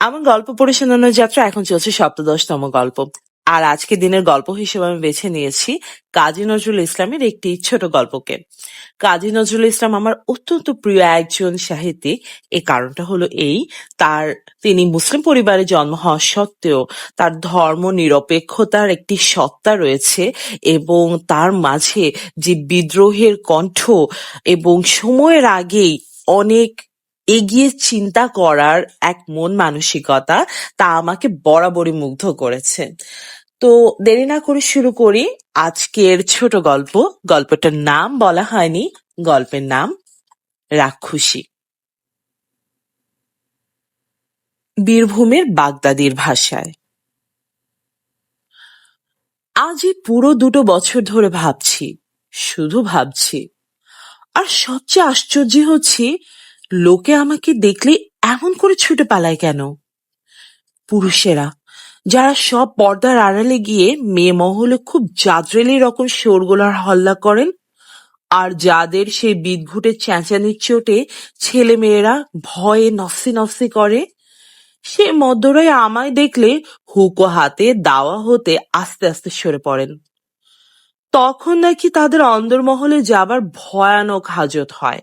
আমার গল্প পড়ে শোনানোর যাত্রা এখন চলছে সপ্তদশতম গল্প। আর আজকে দিনের গল্প হিসেবে আমি বেছে নিয়েছি কাজী নজরুল ইসলামের একটি ছোট গল্পকে। কাজী নজরুল ইসলাম আমার অত্যন্ত প্রিয় একজন সাহিত্যিক। এ কারণটা হলো এই, তার তিনি মুসলিম পরিবারে জন্ম হওয়া সত্ত্বেও তার ধর্ম নিরপেক্ষতার একটি সত্তা রয়েছে এবং তার মাঝে যে বিদ্রোহের কণ্ঠ এবং সময়ের আগেই অনেক এগিয়ে চিন্তা করার এক মন মানসিকতা তা আমাকে বরাবরই মুগ্ধ করেছে। তো দেরি না করে শুরু করি আজকের ছোট গল্প। গল্পটার নাম বলা হয়নি, গল্পের নাম রাক্ষসী। বীরভূমের বাগদাদির ভাষায়। আজই পুরো দুটো বছর ধরে ভাবছি, শুধু ভাবছি। আর সবচেয়ে আশ্চর্য হচ্ছে লোকে আমাকে দেখলে এমন করে ছুটে পালায় কেন? পুরুষেরা, যারা সব পর্দার আড়ালে গিয়ে মেয়ে মহলে খুব জাদ্রেলি রকম শোরগোলার হল্লা করেন, আর যাদের সেই বিদঘুটে চেঁচানির চোটে ছেলে মেয়েরা ভয়ে নফসি নফসি করে, সে মধ্যরায় আমায় দেখলে হুকো হাতে দাওয়া হতে আস্তে আস্তে সরে পড়েন। তখন নাকি তাদের অন্দরমহলে যাবার ভয়ানক হাজত হয়।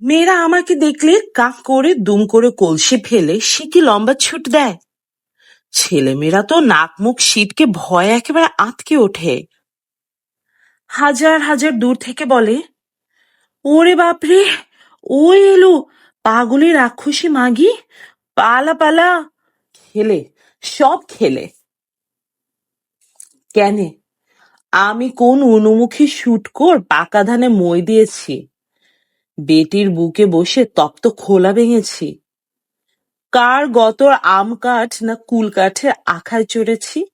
মেয়েরা আমাকে দেখলে কাক করে দুম করে কলসি ফেলে, সে কি লম্বা ছুট দেয়? ছেলেমেয়েরা তো নাক মুখ শীতকে ভয়ে একেবারে আঁতকে ওঠে। হাজার হাজার দূর থেকে বলে, ওরে বাপরে, ও এলো, পাগলি রাক্ষসী মাগি, পালা পালা, খেলে, সব খেলে। কেনে, আমি কোন অনুমুখী শুটকোর পাকা ধানে মই দিয়েছি বেটির বুকে বসে তপ্ত খোলা ভেঙেছি। কার গতর আম কাঠ না কুল কাঠের আখায় চড়েছি?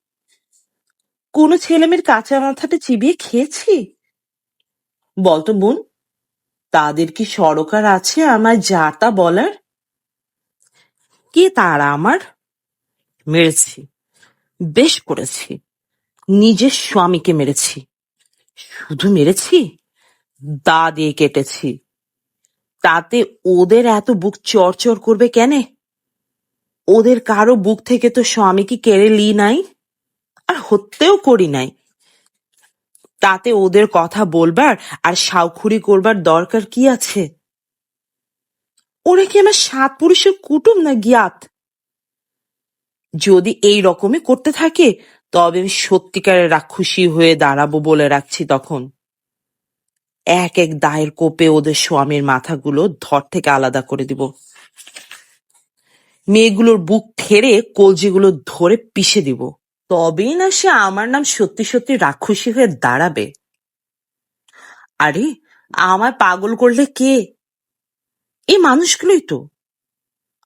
কোনো ছেলেমেয়ের কাঁচা মাথাটা চিবিয়ে খেয়েছি? বলতো, বোন, তাদের কি সরকার আছে আমায় যা তা বলার? কে তারা আমার? মেরেছি, বেশ করেছি, নিজের স্বামীকে মেরেছি। শুধু মেরেছি দা দিয়ে কেটেছি। তাতে ওদের এত বুক চরচর করবে কেনে? ওদের কারও বুক থেকে তো স্বামীকে কেড়ে লি নাই, আর হত্যেও করি নাই। তাতে ওদের কথা বলবার আর সাউখুরি করবার দরকার কি আছে? ওরা কি আমার সাত পুরুষের কুটুম না জ্ঞাত? যদি এই রকমই করতে থাকে, তবে আমি সত্যিকারের রাক্ষসী হয়ে দাঁড়াবো বলে রাখছি তখন। এক এক দায়ের কোপে ওদের স্বামীর মাথাগুলো ধর থেকে আলাদা করে দিব। মেয়েগুলোর বুক ঠেরে কলজিগুলো ধরে পিষে দিব। তবেই না সে আমার নাম সত্যি সত্যি রাক্ষসী হয়ে দাঁড়াবে। আরে, আমায় পাগল করলে কে? এই মানুষগুলোই তো।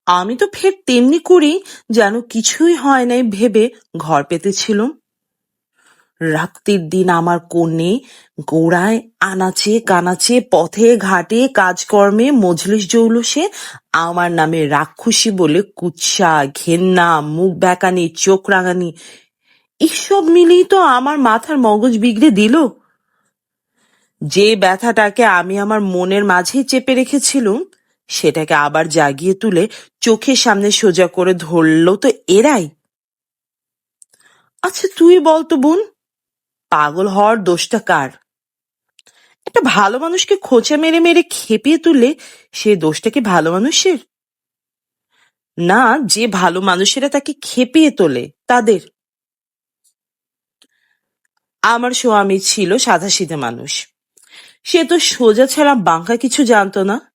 আমি তো ফের তেমনি করি যেন কিছুই হয় নাই ভেবে ঘর পেতেছিলাম। রাত্রির দিন আমার কন্যে গোড়ায় আনাচে কানাচে, পথে ঘাটে, কাজকর্মে মজলিস জৌলুসে আমার নামে রাক্ষসী বলে কুৎসা, ঘেন্না, মুখ বেঁকানি চোখ রাঙানি, এসব মিলিয়ে তো আমার মাথার মগজ বিগড়ে দিল। যে ব্যথাটাকে আমি আমার মনের মাঝেই চেপে রেখেছিলুম, সেটাকে আবার জাগিয়ে তুলে চোখের সামনে সোজা করে ধরলো তো এরাই। আচ্ছা তুই বল তো বোন। পাগল হওয়ার দোষটা কার? একটা ভালো মানুষকে খোঁচা মেরে মেরে খেপিয়ে তুললে সে দোষটা কি ভালো মানুষের? না, যে ভালো মানুষেরা তাকে খেপিয়ে তোলে, তাদের। আমার স্বামী ছিল সাদাসিধে মানুষ। সে তো সোজা ছাড়া বাঁকা কিছু জানতো না।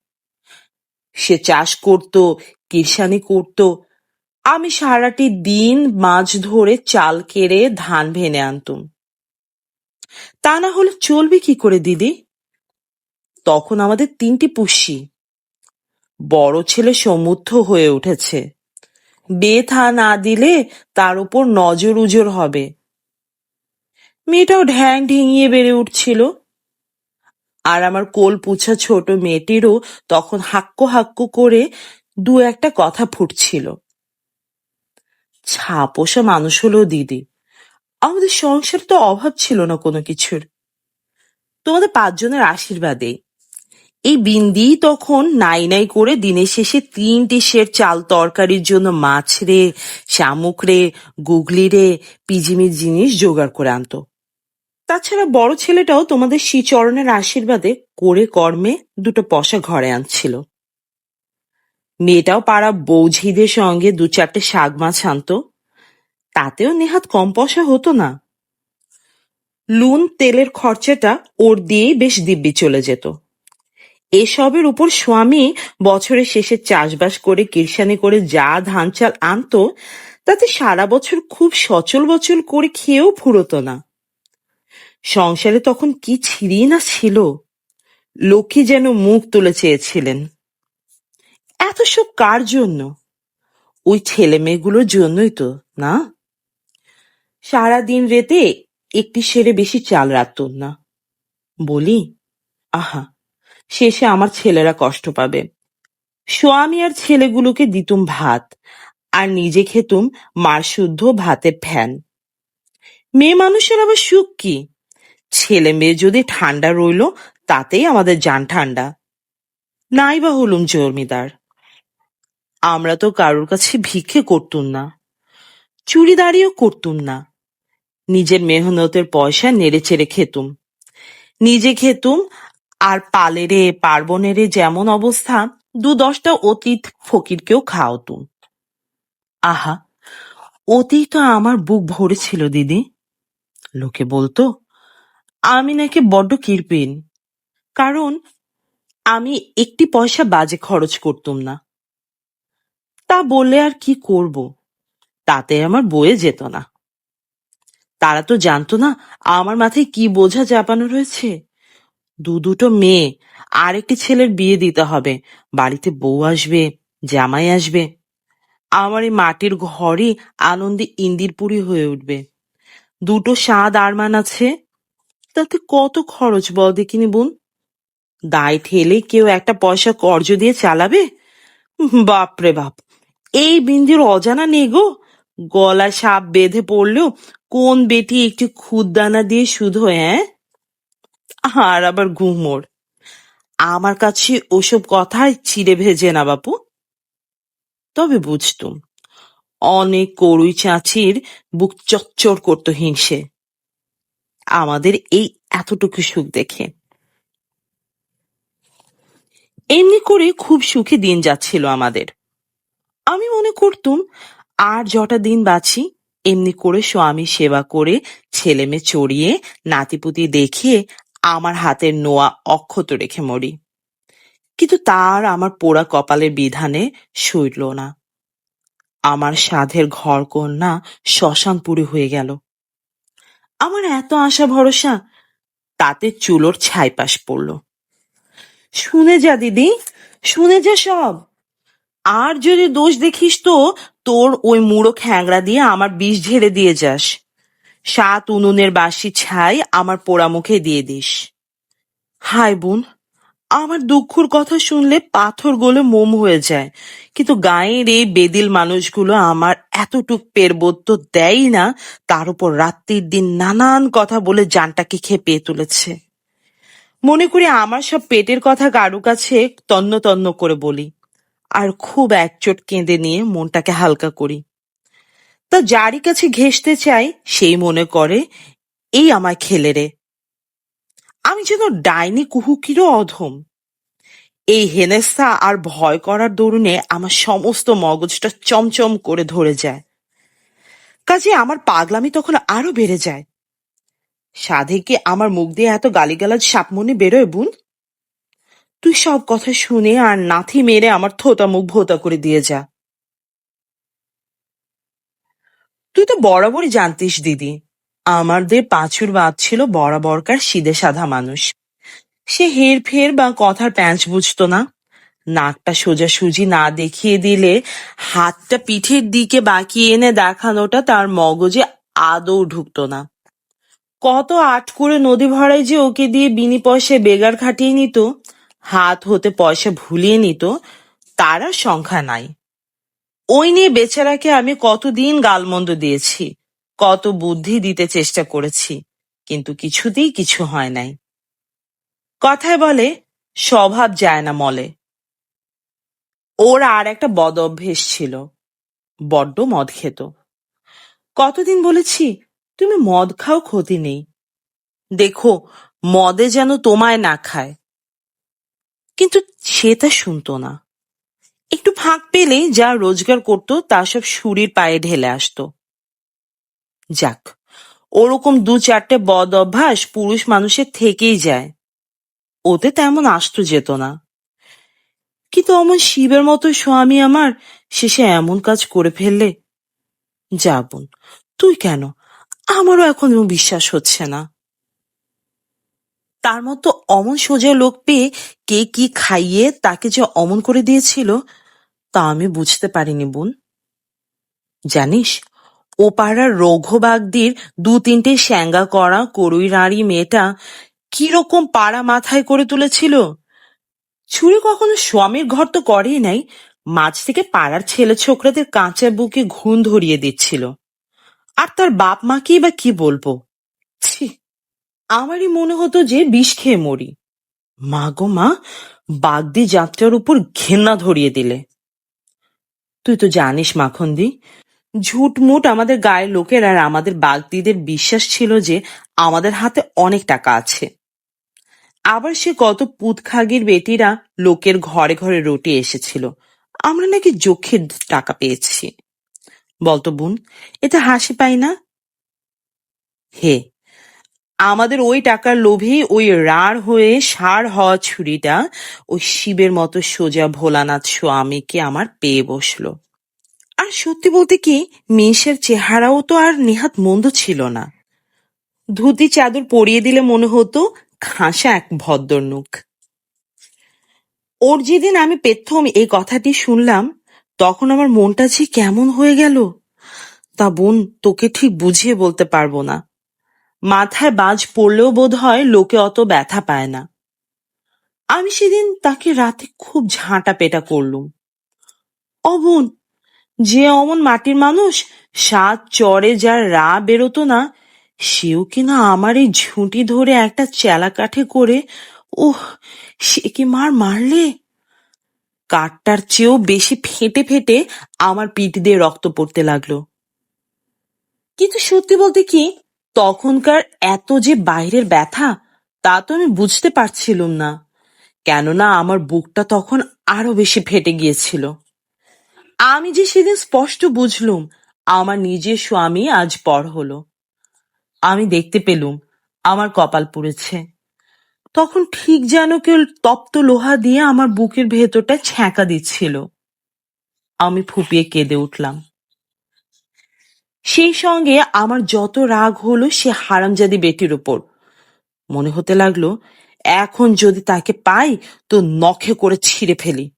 সে চাষ করত কিরসানি করত। আমি সারাটি দিন মাছ ধরে চাল কেড়ে ধান ভেনে আনতুম। তা না হলে চলবে কি করে, দিদি? তখন আমাদের তিনটি পুষি বড় ছেলে সমুদ্ধ হয়ে উঠেছে। বেথা না দিলে তার উপর নজর উজর হবে। মেয়েটাও ঢ্যাং ঢেঙিয়ে বেড়ে উঠছিল। আর আমার কোল পুছা ছোট মেয়েটিরও তখন হাক্কো হাক্কো করে দু একটা কথা ফুটছিল। ছাপোষা মানুষ হলো দিদি। আমাদের সংসার তো অভাব ছিল না কোনো কিছুর। তোমাদের পাঁচজনের আশীর্বাদে। এই বিন্দি তখন নাই নাই করে দিনের শেষে তিনটি সের চাল তরকারির জন্য মাছ রে, শামুক রে, গুগলি রে, পিজিমির জিনিস জোগাড় করে আনতো। তাছাড়া বড় ছেলেটাও তোমাদের শ্রীচরণের আশীর্বাদে করে কর্মে দুটো পয়সা ঘরে আনছিল। মেয়েটাও পাড়া বৌঝিদের সঙ্গে দু চারটে শাক মাছ আনতো। তাতেও নেহাত কম পয়সা হতো না। লুন তেলের খরচাটা ওর দিয়েই বেশ দিব্যি চলে যেত। এসবের উপর স্বামী বছরের শেষে চাষবাস করে কিরসানি করে যা ধান চাল আনতো, তাতে সারা বছর খুব সচল বচল করে খেয়েও ফুরতো না। সংসারে তখন কি ছিঁড়ি না ছিল? লক্ষ্মী যেন মুখ তুলে চেয়েছিলেন। এত সব কার জন্য? ওই ছেলে মেয়েগুলোর জন্যই তো, না? সারাদিন রেতে একটি সেরে বেশি চাল রাখতুন না। বলি, আহা, শেষে আমার ছেলেরা কষ্ট পাবে। স্বামী আর ছেলেগুলোকে দিতুম ভাত, আর নিজে খেতুম মার শুদ্ধ ভাতের ফ্যান। মেয়ে মানুষের আবার সুখ কি? ছেলে মেয়ে যদি ঠান্ডা রইল, তাতেই আমাদের যান ঠান্ডা। নাই বা হলুম জমিদার আমরা তো কারোর কাছে ভিক্ষে করতুম না চুরিদারিও করতুম না। নিজের মেহনতের পয়সা নেড়ে চেড়ে খেতুম। নিজে খেতুম আর পালেরে পার্বণেরে যেমন অবস্থা, দু দশটা অতীত ফকিরকেও খাওয়াতুম। আহা, অতীত আমার বুক ভরেছিল দিদি। লোকে বলতো, আমি নাকি বড্ড কিরপিন। কারণ আমি একটি পয়সা বাজে খরচ করতুম না। তা বললে আর কি করব? তাতে আমার বয়ে যেত না। তারা তো জানতো না আমার মাথায় কি বোঝা চাপানো রয়েছে। দু দুটো মেয়ে আর একটি ছেলের বিয়ে দিতে হবে। বাড়িতে বউ আসবে, জামাই আসবে। আমার এই মাটির ঘরই আনন্দে ইন্দিরপুরি হয়ে উঠবে। দুটো স্বাদ আরমান আছে? তাতে কত খরচ বল দেখিনি বোন। দায় ঠেলে কেউ একটা পয়সা কর্জ দিয়ে চালাবে? বাপরে বাপ, এই বিন্দির অজানা নেই গো। গলা সাপ বেঁধে পড়লেও কোন বেটি একটু খুদদানা দিয়ে শুধু হ্যাঁ? আর আবার ঘুমোর আমার কাছে ওসব কথায় চিড়ে ভেজে না, বাপু। তবে বুঝতুম, অনেক করুই চাঁচির বুক চচ্চর করতো হিংসে। আমাদের এই এতটুকু সুখ দেখে। এমনি করে খুব সুখী দিন যাচ্ছিল আমাদের। আমি মনে করতুম, আর যটা দিন বাঁচি এমনি করে স্বামী সেবা করে ছেলে মেয়ে চড়িয়ে নাতিপুতি দেখিয়ে আমার হাতের নোয়া অক্ষত রেখে মরি। কিন্তু তার আমার পোড়া কপালের বিধানে সইল না। আমার সাধের ঘর কন্যা শ্মশানপুরি হয়ে গেল। আমার এত আশা ভরসা, তাতে চুলোর ছাইপাশ পড়ল। শুনে যা দিদি, শুনে যা সব। আর যদি দোষ দেখিস তো তোর ওই মুড়ো খ্যাংড়া দিয়ে আমার বিষ ঝেড়ে দিয়ে যাস। সাত উনুনের বাসি ছাই আমার পোড়া মুখে দিয়ে দিস। হায় বোন, আমার দুঃখর কথা শুনলে পাথর গলে মোম হয়ে যায়। কিন্তু গায়ের এই বেদিল মানুষগুলো আমার এতটুক পেরবোধ তো দেয়ই না, তার উপর রাত্রির দিন নানান কথা বলে জানটাকে খেপিয়ে তুলেছে। মনে করি আমার সব পেটের কথা কারু কাছে তন্ন তন্ন করে বলি। আর খুব একচোট কেঁদে নিয়ে মনটাকে হালকা করি। তা যারই কাছে ঘেঁষতে চাই, সেই মনে করে, এই আমায় খেলে রে। আমি যেন ডাইনি কুহুকিরও অধম। এই হেনেস্তা আর ভয় করার দরুনে আমার সমস্ত মগজটা চমচম করে ধরে যায়। কাজে আমার পাগলামি তখন আরও বেড়ে যায়। সাধে কি আমার মুখ দিয়ে এত গালিগালাজ সাপমনে বেরোয় বোন? তুই সব কথা শুনে আর নাথি মেরে আমার থোতা মুখ ভোতা করে দিয়ে যা। তুই তো বরাবরই জানতিস, দিদি। আমাদের পাঁচুর বাদ ছিল বরাবরকার সিদে সাধা মানুষ। সে হের ফের বা কথার প্যাঁচ বুঝতো না। নাকটা সোজাসুজি না দেখিয়ে দিলে হাতটা পিঠের দিকে বাঁকিয়ে এনে দেখানোটা তার মগজে আদৌ ঢুকতো না। কত আট করে নদী ভরায় যে ওকে দিয়ে বিনি পয়সায় বেগার খাটিয়ে নিত হাত হতে পয়সা ভুলিয়ে নিত, তার সংখ্যা নাই। ওই নিয়ে বেচারাকে আমি কতদিন গালমন্দ দিয়েছি, কত বুদ্ধি দিতে চেষ্টা করেছি, কিন্তু কিছুতেই কিছু হয় নাই। কথায় বলে, স্বভাব যায় না মলে। ওর আর একটা বদ অভ্যেস ছিল, বড্ড মদ খেত। কতদিন বলেছি, তুমি মদ খাও, ক্ষতি নেই। দেখো, মদে যেন তোমায় না খায়। কিন্তু সে তা শুনতো না। একটু ফাঁক পেলেই যা রোজগার করত, তা সব সুরির পায়ে ঢেলে আসতো। যাক, ওরকম দু চারটে বদ অভ্যাস পুরুষ মানুষের থেকেই যায়। ওতে তেমন আসতো যেত না। কিন্তু অমন শিবের মতো স্বামী আমার শেষে এমন কাজ করে ফেললে, যা বোন, তুই কেন? আমারও এখন বিশ্বাস হচ্ছে না। তার মতো অমন সোজা লোক পেয়ে কে কি খাইয়ে তাকে যে অমন করে দিয়েছিল, তা আমি বুঝতে পারিনি বোন। জানিস, ও পাড়ার রঘুবাগদির দু তিনটে শ্যাঙ্গা করা করুই রাঁড়ি মেয়েটা কীরকম পাড়া মাথায় করে তুলেছিল? ছুরি কখনো স্বামীর ঘর তো করেই নাই, মাঝ থেকে পাড়ার ছেলে ছোকরাদের কাঁচা বুকে ঘুণ ধরিয়ে দিচ্ছিল। আর তার বাপ মাকেই বা কি বলব? আমারই মনে হতো যে বিষ খেয়ে মরি। মা গো মা, বাগদি যাত্রার উপর ঘেন্না ধরিয়ে দিলে। তুই তো জানিস মাখন্দি, ঝুটমুট আমাদের গায়ের লোকের আর আমাদের বাগদিদের বিশ্বাস ছিল যে আমাদের হাতে অনেক টাকা আছে। আবার সে কত পুতখাগির বেটিরা লোকের ঘরে ঘরে রুটি এসেছিল। আমরা নাকি যক্ষের টাকা পেয়েছি। বলতো বোন এটা হাসি পাই না? হে আমাদের ওই টাকার লোভেই ওই রাড় হয়ে সার হওয়া ছুরিটা ওই শিবের মতো সোজা ভোলানাথ স্বামীকে আমার পেয়ে বসল। আর সত্যি বলতে কি, মেষের চেহারাও তো আর নেহাত মন্দ ছিল না। ধুতি চাদর পরিয়ে দিলে মনে হতো খাসা এক ভদ্রনুক ওর যেদিন আমি প্রথম এই কথাটি শুনলাম, তখন আমার মনটা যে কেমন হয়ে গেল, তা বোন তোকে ঠিক বুঝিয়ে বলতে পারব না। মাথায় বাজ পড়লেও বোধ হয় লোকে অত ব্যথা পায় না। আমি সেদিন তাকে রাতে খুব ঝাঁটা পেটা করলুম। ও বোন, যে অমন মাটির মানুষ, সাত চরে যার রা বেরোতো না, সেও কিনা আমার এই ঝুঁটি ধরে একটা চেলা কাঠে করে ওহ সে কি মার মারলে? কাঠটার চেয়েও বেশি ফেটে ফেটে আমার পিঠ দিয়ে রক্ত পড়তে লাগল। কিন্তু সত্যি বলতে কি তখনকার এত যে বাইরের ব্যথা, তা তো আমি বুঝতে পারছিলুম না। কেননা আমার বুকটা তখন আরও বেশি ফেটে গিয়েছিল। আমি যে সেদিন স্পষ্ট বুঝলুম, আমার নিজের স্বামী আজ পর হলো। আমি দেখতে পেলুম, আমার কপাল পুড়েছে। তখন ঠিক যেন কেউ তপ্ত লোহা দিয়ে আমার বুকের ভেতরটা ছ্যাঁকা দিচ্ছিল। আমি ফুপিয়ে কেঁদে উঠলাম। সেই সঙ্গে আমার যত রাগ হলো সে হারামজাদি বেটির উপর। মনে হতে লাগল, এখন যদি তাকে পাই, তো নখে করে ছিঁড়ে ফেলি।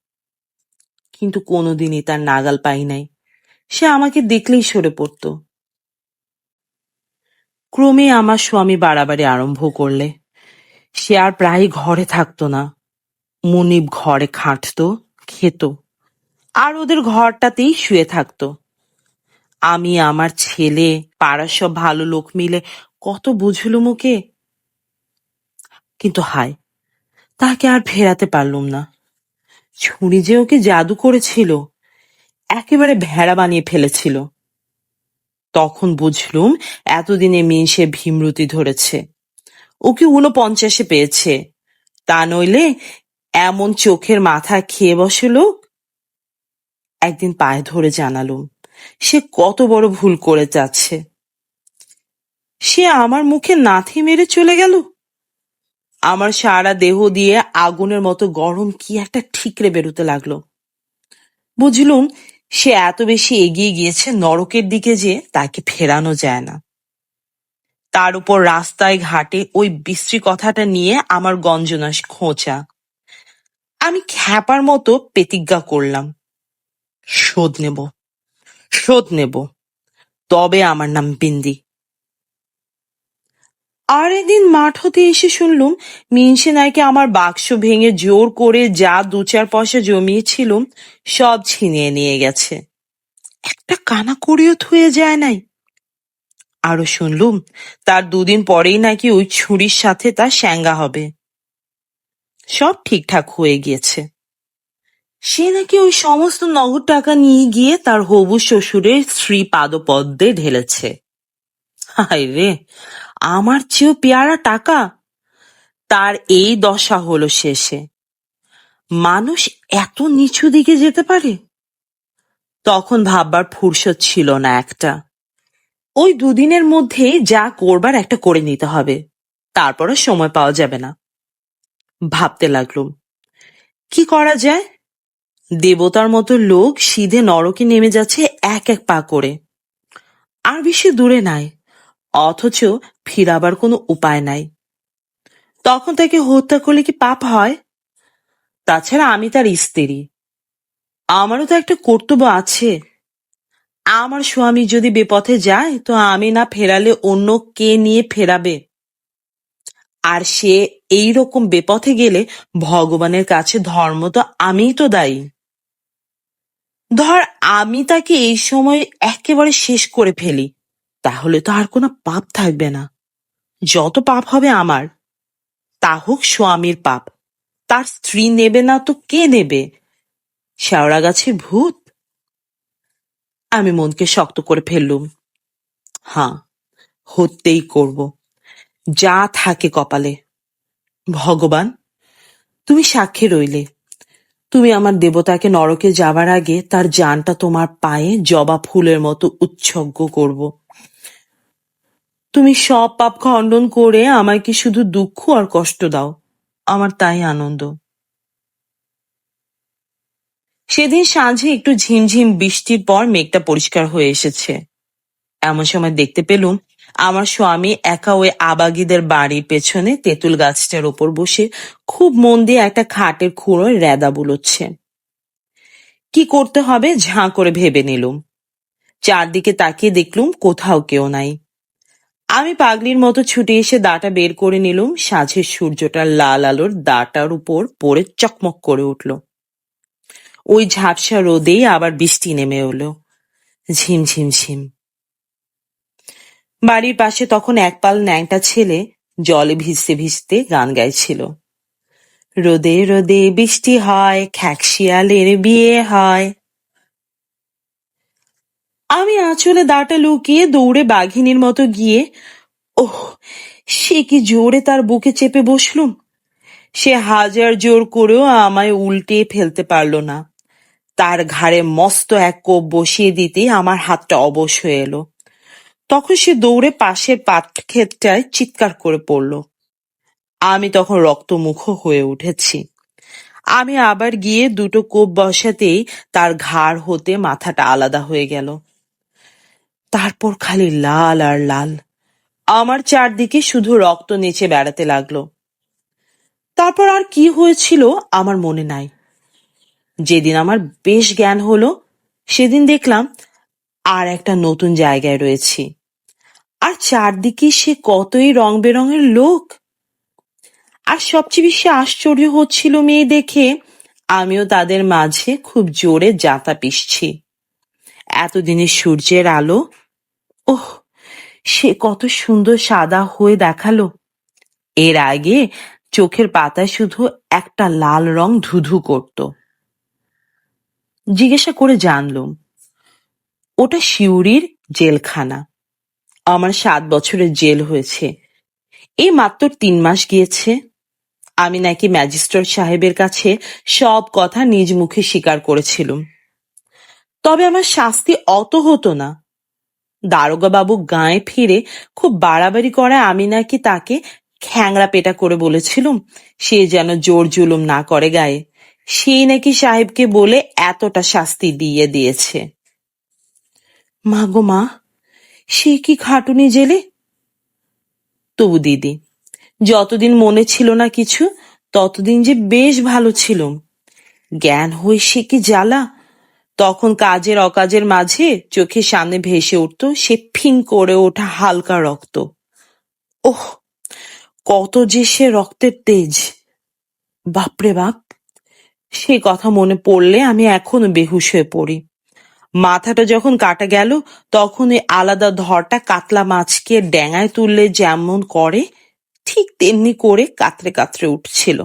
কিন্তু কোনোদিনই তার নাগাল পাই নাই। সে আমাকে দেখলেই সরে পড়ত। ক্রমে আমার স্বামী বাড়াবাড়ি আরম্ভ করলে। সে আর প্রায় ঘরে থাকতো না। মনিব ঘরে খাটতো, খেত। আর ওদের ঘরটাতেই শুয়ে থাকতো। আমি আমার ছেলে পাড়ার সব ভালো লোক মিলে কত বুঝলুম ওকে? কিন্তু হায়, তাকে আর ফেরাতে পারলুম না। ছুরি যে ওকে জাদু করেছিল, একেবারে ভেড়া বানিয়ে ফেলেছিল। তখন বুঝলুম এতদিনে মিনসে ভীমরুতি ধরেছে। ওকে ঊনপঞ্চাশে পেয়েছে। তা নইলে এমন চোখের মাথা খেয়ে বসে লোক? একদিন পায়ে ধরে জানালুম সে কত বড় ভুল করে যাচ্ছে। সে আমার মুখে নাথি মেরে চলে গেল? আমার সারা দেহ দিয়ে আগুনের মতো গরম কি একটা ঠিকরে বেরোতে লাগল। বুঝলুম, সে এত বেশি এগিয়ে গিয়েছে নরকের দিকে যে তাকে ফেরানো যায় না। তার উপর রাস্তায় ঘাটে ওই বিশ্রী কথাটা নিয়ে আমার গঞ্জনা খোঁচা। আমি খ্যাপার মতো প্রতিজ্ঞা করলাম, শোধ নেব। শোধ নেব। তবে আমার নাম বিন্দি। আর একদিন মাঠ হতে এসে শুনলুম, মিনসে নাইকে আমার বাক্স ভেঙে জোর করে যা দু চার পয়সা জমিয়েছিলুম সব ছিনিয়ে নিয়ে গেছে। একটা কানা করিও থুয়ে যায় নাই। আরও শুনলুম, তার দুদিন পরেই নাকি ওই ছুরির সাথে তার স্যাঙ্গা হবে। সব ঠিকঠাক হয়ে গিয়েছে। সে নাকি ওই সমস্ত নগদ টাকা নিয়ে গিয়ে তার হবু শ্বশুরের স্ত্রী পাদপদ্মে ঢেলেছে। রে, আমার চেয়েও পেয়ারা টাকা? তার এই দশা হলো শেষে। মানুষ এত নিচু দিকে যেতে পারে? তখন ভাববার ফুরসত ছিল না একটা। ওই দুদিনের মধ্যে যা করবার একটা করে নিতে হবে। তারপরে সময় পাওয়া যাবে না। ভাবতে লাগলুম, কি করা যায়? দেবতার মতো লোক সিধে নরকে নেমে যাচ্ছে এক এক পা করে। আর বেশি দূরে নাই, অথচ ফিরাবার কোনো উপায় নাই। তখন তাকে হত্যা করলে কি পাপ হয়? তাছাড়া আমি তার স্ত্রী। আমারও তো একটা কর্তব্য আছে। আমার স্বামী যদি বেপথে যায়, তো আমি না ফেরালে অন্য কে নিয়ে ফেরাবে? আর সে এই রকম বেপথে গেলে ভগবানের কাছে ধর্ম তো আমিই তো দায়ী। ধর আমি তাকে এই সময় একেবারে শেষ করে ফেলি, তাহলে তো আর কোনো পাপ থাকবে না। যত পাপ হবে আমার, তা হোক স্বামীর পাপ। তার স্ত্রী নেবে না তো কে নেবে? শেওড়া গাছের ভূত। আমি মনকে শক্ত করে ফেললুম। হাঁ হতেই করব। যা থাকে কপালে। ভগবান, তুমি সাক্ষী রইলে। তুমি আমার দেবতাকে নরকে যাবার আগে তার জানটা তোমার পায়ে জবা ফুলের মতো উৎসর্গ করব। তুমি সব পাপ খণ্ডন করে আমায় কি শুধু দুঃখ আর কষ্ট দাও? আমার তাই আনন্দ। সেদিন সাঁঝে একটু ঝিমঝিম বৃষ্টির পর মেঘটা পরিষ্কার হয়ে এসেছে। এমন সময় দেখতে পেলুম, আমার স্বামী একা ওই আবাগীদের বাড়ির পেছনে তেঁতুল গাছটার ওপর বসে খুব মন দিয়ে একটা খাটের খুঁড়োয় রেদা বুলোচ্ছে। কি করতে হবে? ঝাঁ করে ভেবে নিলুম। চারদিকে তাকিয়ে দেখলুম কোথাও কেউ নাই। আমি পাগলির মতো ছুটে এসে দাটা বের করে নিলুম, সাঁঝের সূর্যটার লাল আলোর দাটার উপর পড়ে চকমক করে উঠল। ওই ঝাপসা রোদেই আবার বৃষ্টি নেমে এলো। ঝিম ঝিম ঝিম। বাড়ির পাশে তখন একপাল ন্যাংটা ছেলে জলে ভিজতে ভিজতে গান গাইছিল। রোদে রোদে বৃষ্টি হয় খ্যাকশিয়ালের বিয়ে হয়। আমি আঁচলে দাটা লুকিয়ে দৌড়ে বাঘিনীর মতো গিয়ে, ওহ, সে কি জোরে তার বুকে চেপে বসলুম সে হাজার জোর করেও আমায় উল্টে ফেলতে পারল না। তার ঘাড়ে মস্ত এক কোপ বসিয়ে দিতে আমার হাতটা অবশ হয়ে এলো। তখন সে দৌড়ে পাশের পাট ক্ষেতটায় চিৎকার করে পড়ল। আমি তখন রক্তমুখ হয়ে উঠেছি। আমি আবার গিয়ে দুটো কোপ বসাতেই তার ঘাড় হতে মাথাটা আলাদা হয়ে গেল। তারপর খালি লাল আর লাল। আমার চারদিকে শুধু রক্ত নিচে বেড়াতে লাগল। তারপর আর কি হয়েছিল আমার মনে নাই। যেদিন আমার বেশ জ্ঞান হলো, সেদিন দেখলাম আর একটা নতুন জায়গায় রয়েছি। আর চারদিকে সে কতই রং বেরঙের লোক? আর সবচেয়ে বেশি আশ্চর্য হচ্ছিল মেয়ে দেখে, আমিও তাদের মাঝে খুব জোরে জাতা পিসছি। এতদিনের সূর্যের আলো, ওহ, সে কত সুন্দর সাদা হয়ে দেখাল। এর আগে চোখের পাতায় শুধু একটা লাল রং ধুধু করত। জিজ্ঞাসা করে জানলুম, ওটা শিউরির জেলখানা। আমার সাত বছরের জেল হয়েছে। এই মাত্র তিন মাস গিয়েছে। আমি নাকি ম্যাজিস্ট্রেট সাহেবের কাছে সব কথা নিজ মুখে স্বীকার করেছিলুম। তবে আমার শাস্তি অত হতো না। দারোগা বাবু গায়ে ফিরে খুব বাড়াবাড়ি করায় আমি নাকি তাকে খ্যাংড়া পেটা করে বলেছিলুম, সে যেন জোর জুলুম না করে গায়ে। সেই নাকি সাহেবকে বলে এতটা শাস্তি দিয়ে দিয়েছে। মা গো মা সে কি খাটুনি জেলে? তবু দিদি, যতদিন মনে ছিল না কিছু, ততদিন যে বেশ ভালো ছিল জ্ঞান হয়ে সে কি জ্বালা? তখন কাজের অকাজের মাঝে চোখের সামনে ভেসে উঠত সে ফিং করে ওঠা হালকা রক্ত। ওহ, কত যে সে রক্তের তেজ। বাপরে বাপ, সে কথা মনে পড়লে আমি এখনও বেহুশ হয়ে পড়ি। মাথাটা যখন কাটা গেল, তখন ওই আলাদা ধরটা কাতলা মাছকে ড্যাঙায় তুললে যেমন করে, ঠিক তেমনি করে কাতরে কাতরে উঠছিল।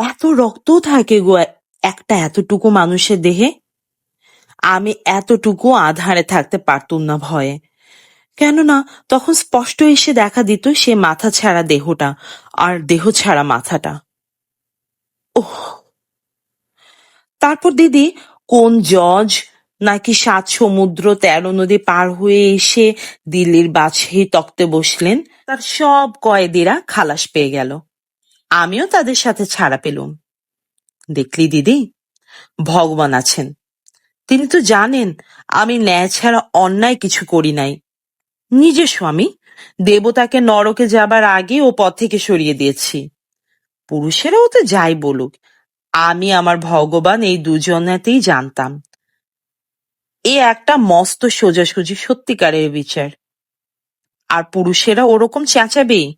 এত রক্ত থাকে গো একটা এতটুকু মানুষের দেহে। আমি এতটুকু আধারে থাকতে পারতুম না ভয়ে। কেননা, তখন স্পষ্ট এসে দেখা দিত সে মাথা ছাড়া দেহটা, আর দেহ ছাড়া মাথাটা। ওহ! তারপর দিদি কোন জজ? নাকি সাত সমুদ্র তেরো নদী পার হয়ে এসে দিল্লির বাদশাহী তক্তে বসলেন? তার সব কয়েদিরা খালাস পেয়ে গেল। আমিও তাদের সাথে ছাড়া পেলুম। দেখলি দিদি? ভগবান আছেন। তিনি তো জানেন, আমি ন্যায় ছাড়া অন্যায় কিছু করি নাই। নিজের স্বামী, দেবতাকে নরকে যাবার আগে ও পথ থেকে সরিয়ে দিয়েছি। পুরুষেরাও তো যাই বলুক আমি আমার ভগবান এই দুজনেতেই জানতাম। এ একটা মস্ত সোজাসুজি সত্যিকারের বিচার। আর পুরুষেরা ওরকম চেঁচাবেই,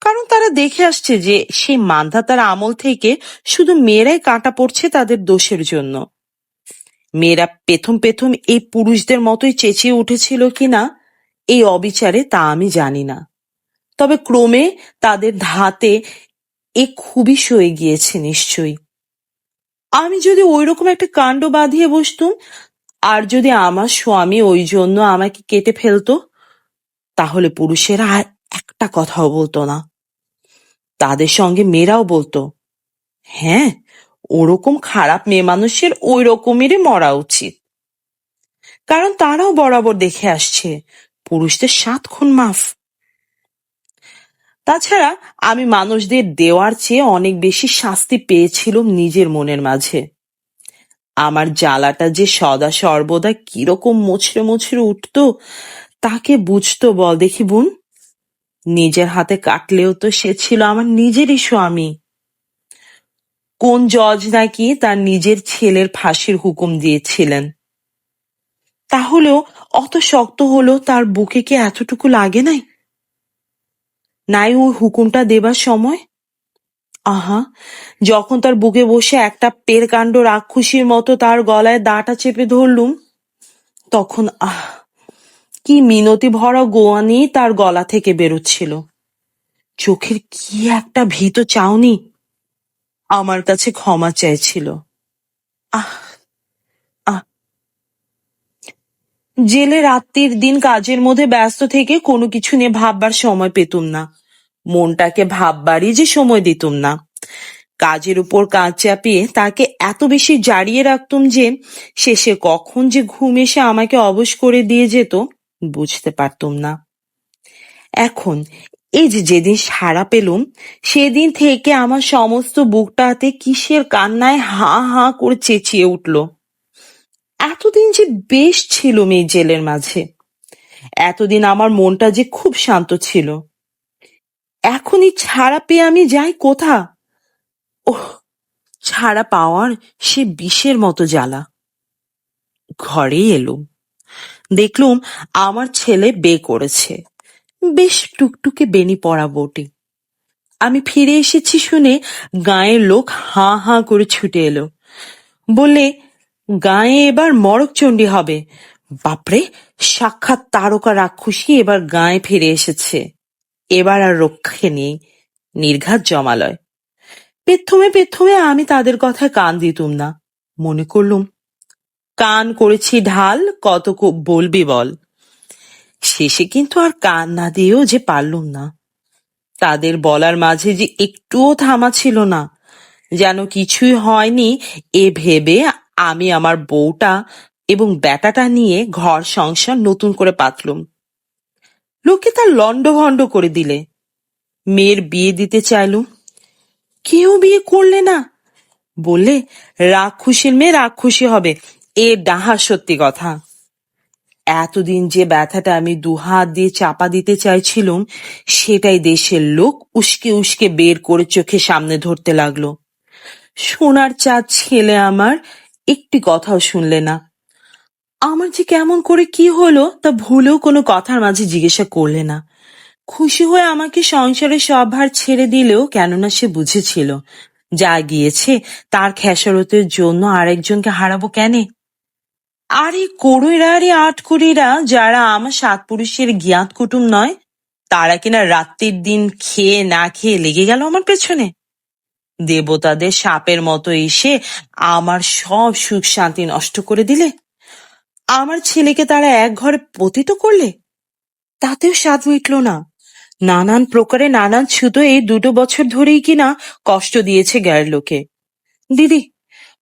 কারণ তারা দেখে আসছে যে সেই মান্ধাতার আমল থেকে শুধু মেয়েরাই কাটা পড়ছে তাদের দোষের জন্য। মেয়েরা পেথম পেথম এই পুরুষদের মতোই চেঁচিয়ে উঠেছিল কিনা, এই অবিচারে তা আমি জানি না। তবে ক্রমে তাদের ধাতে এ খুবই সয়ে গিয়েছে নিশ্চয়ই। আমি যদি ওইরকম একটা কাণ্ড বাঁধিয়ে বসতুম, আর যদি আমার স্বামী ওই জন্য আমাকে কেটে ফেলতো, তাহলে পুরুষেরা আর একটা কথাও বলতো না। তাদের সঙ্গে মেয়েরাও বলতো হ্যাঁ ওরকম খারাপ মেয়ে মানুষের ওই রকমেরই মরা উচিত। কারণ তারাও বরাবর দেখে আসছে, পুরুষদের সাত খুন মাফ। তাছাড়া আমি মানুষদের দেওয়ার চেয়ে অনেক বেশি শাস্তি পেয়েছিলাম নিজের মনের মাঝে। আমার জ্বালাটা যে সদা সর্বদা কীরকম মুছড়ে মুছড়ে উঠতো, তাকে বুঝতো বল দেখি বোন। নিজের হাতে কাটলেও তো সে ছিল আমার নিজেরই স্বামী। কোন জজ নাকি তার নিজের ছেলের ফাঁসির হুকুম দিয়েছিলেন। তাহলেও অত শক্ত হলেও তার বুকে কি এতটুকু লাগে নাই? নাই ওই হুকুমটা দেবার সময়? আহা, যখন তার বুকে বসে একটা পেরকাণ্ড রাক্ষসীর মতো তার গলায় দাটা চেপে ধরলুম, তখন আহ, কি মিনতি ভরা গোয়ানি তার গলা থেকে বেরোচ্ছিল। চোখের কি একটা ভীত চাওনি আমার কাছে ক্ষমা চাইছিল আহ আহ জেলে রাত্রির দিন কাজের মধ্যে ব্যস্ত থেকে কোনো কিছু নিয়ে ভাববার সময় পেতুম না। মনটাকে ভাববারই যে সময় দিতুম না। কাজের উপর কাজ চাপিয়ে তাকে এত বেশি জারিয়ে রাখতুম যে শেষে কখন যে ঘুম এসে আমাকে অবশ করে দিয়ে যেত, বুঝতে পারতুম না। এখন এই যে যেদিন সাড়া পেলুম, সেদিন থেকে আমার সমস্ত বুকটাতে কিসের কান্নায় হা হা করে চেঁচিয়ে উঠল। এতদিন যে বেশ ছিল মেয়ে জেলের মাঝে, এতদিন আমার মনটা যে খুব শান্ত ছিল। এখনই ছাড়া পেয়ে আমি যাই কোথা? ওহ, ছাড়া পাওয়ার সে বিষের মতো জ্বালা। ঘরে এলুম, দেখলুম আমার ছেলে বে করেছে। বেশ টুকটুকে বেনি পড়া বটে আমি ফিরে এসেছি শুনে গায়ের লোক হাঁ হাঁ করে ছুটে এলো। বললে গায়ে এবার মরকচণ্ডী হবে। বাপরে, সাক্ষাৎ তারকা রাক্ষসী এবার গায়ে ফিরে এসেছে। এবার আর রক্ষে নেই নির্ঘাত জমালয়। পেথমে পেথমে আমি তাদের কথায় কান দিতুম না। মনে করলুম, কান করেছি ঢাল, কত বলবি বল। শেষে কিন্তু আর কান না দিয়েও যে পারলুম না। তাদের বলার মাঝে যে একটুও থামা ছিল না। যেন কিছুই হয়নি, এ ভেবে আমি আমার বউটা এবং বেটাটা নিয়ে ঘর সংসার নতুন করে পাতলুম। লোকে তার লন্ডভন্ড করে দিলে। মেয়ের বিয়ে দিতে চাইলুম। কেউ বিয়ে করলে না। বললে, রাক্ষসীর মেয়ে রাক্ষসী হবে। এ ডাহা সত্যি কথা। এতদিন যে ব্যথাটা আমি দুহাত দিয়ে চাপা দিতে চাইছিলুম, সেটাই দেশের লোক উস্কে উস্কে বের করে চোখে সামনে ধরতে লাগল। সোনার চাঁদ ছেলে আমার একটি কথাও শুনলে না। আমার যে কেমন করে কি হলো তা ভুলেও কোনো কথার মাঝে জিজ্ঞাসা করলে না। খুশি হয়ে আমাকে সংসারের সব ভার ছেড়ে দিলেও কেননা সে বুঝেছিল, যা গিয়েছে তার খেসারতের জন্য আরেকজনকে হারাবো কেনে? আর এই করুইরা, আর এই আটকুড়িরা যারা আমার সাত পুরুষের জ্ঞাত কুটুম নয়, তারা কিনা রাত্রির দিন খেয়ে না খেয়ে লেগে গেল আমার পেছনে? দেবতাদের সাপের মতো এসে আমার সব সুখ শান্তি নষ্ট করে দিলে? আমার ছেলেকে তারা এক ঘরে পতিত করলে? তাতেও স্বাদ মিটল না। নানান প্রকারে নানান ছুতো এই দুটো বছর ধরেই কিনা কষ্ট দিয়েছে গ্যার লোকে। দিদি,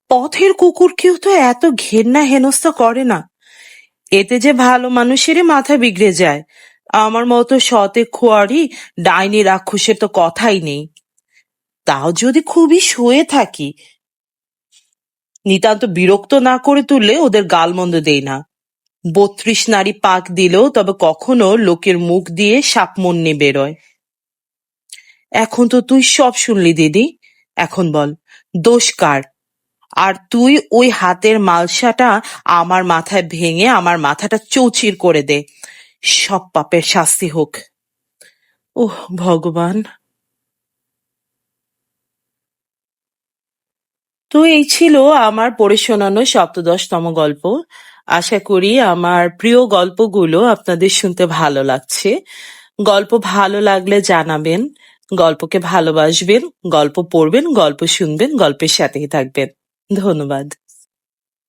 পথের কুকুরকেও তো এত ঘেন্না হেনস্থা করে না। এতে যে ভালো মানুষেরই মাথা বিগড়ে যায়। আমার মতো সতে খোয়ারি, ডাইনি রাক্ষসের তো কথাই নেই। তাও যদি খুবই শুয়ে থাকি, নিতান্ত বিরক্ত না করে তুললে ওদের গালমন্দ দেই না। বত্রিশ নারী পাক দিলেও তবে কখনো লোকের মুখ দিয়ে সাপমন্নি বেরোয়। এখন তো তুই সব শুনলি, দিদি। এখন বল, দোষ কার? আর তুই ওই হাতের মালসাটা আমার মাথায় ভেঙে আমার মাথাটা চৌচির করে দে। সব পাপের শাস্তি হোক। ওহ, ভগবান। তো এই ছিল আমার পড়ে শোনানো সপ্তদশতম গল্প। আশা করি আমার প্রিয় গল্পগুলো আপনাদের শুনতে ভালো লাগছে। গল্প ভালো লাগলে জানাবেন, গল্পকে ভালোবাসবেন, গল্প পড়বেন, গল্প শুনবেন, গল্পের সাথেই থাকবেন। ধন্যবাদ।